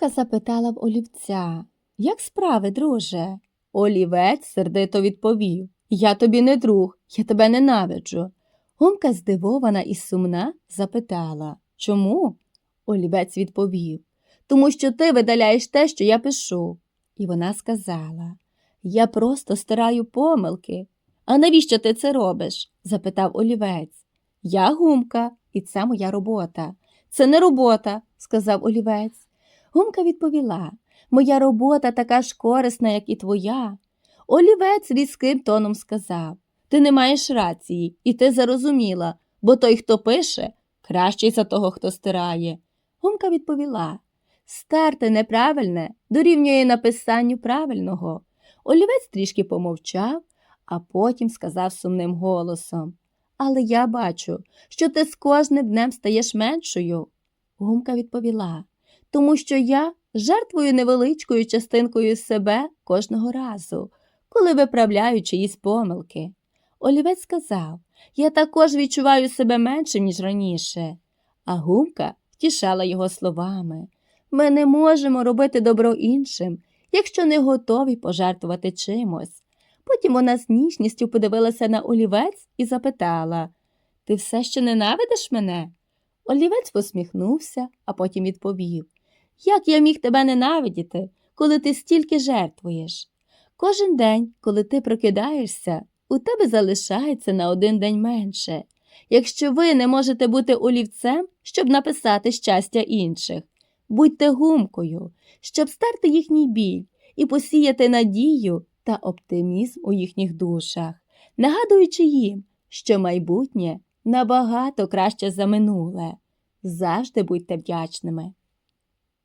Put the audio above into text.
Гумка запитала в олівця Як справи, друже? Олівець сердито відповів Я тобі не друг, я тебе ненавиджу. Гумка, здивована і сумна, запитала Чому? Олівець відповів Тому що ти видаляєш те, що я пишу. І вона сказала Я просто стираю помилки. А навіщо ти це робиш? запитав олівець. Я гумка, і це моя робота. Це не робота, сказав олівець. Гумка відповіла Моя робота така ж корисна, як і твоя. Олівець різким тоном сказав Ти не маєш рації, і ти зарозуміла, бо той, хто пише, кращий за того, хто стирає. Гумка відповіла Стерти неправильне дорівнює написанню правильного. Олівець трішки помовчав, а потім сказав сумним голосом Але я бачу, що ти з кожним днем стаєш меншою. Гумка відповіла тому що я жертвую невеличкою частинкою себе кожного разу, коли виправляю чиїсь помилки. Олівець сказав Я також відчуваю себе меншим, ніж раніше. А гумка втішала його словами Ми не можемо робити добро іншим, якщо не готові пожертвувати чимось. Потім вона з ніжністю подивилася на олівець і запитала Ти все ще ненавидиш мене? Олівець посміхнувся, а потім відповів Як я міг тебе ненавидіти, коли ти стільки жертвуєш? Кожен день, коли ти прокидаєшся, у тебе залишається на один день менше. Якщо ви не можете бути олівцем, щоб написати щастя інших, будьте гумкою, щоб стерти їхній біль і посіяти надію та оптимізм у їхніх душах, нагадуючи їм, що майбутнє набагато краще за минуле. Завжди будьте вдячними.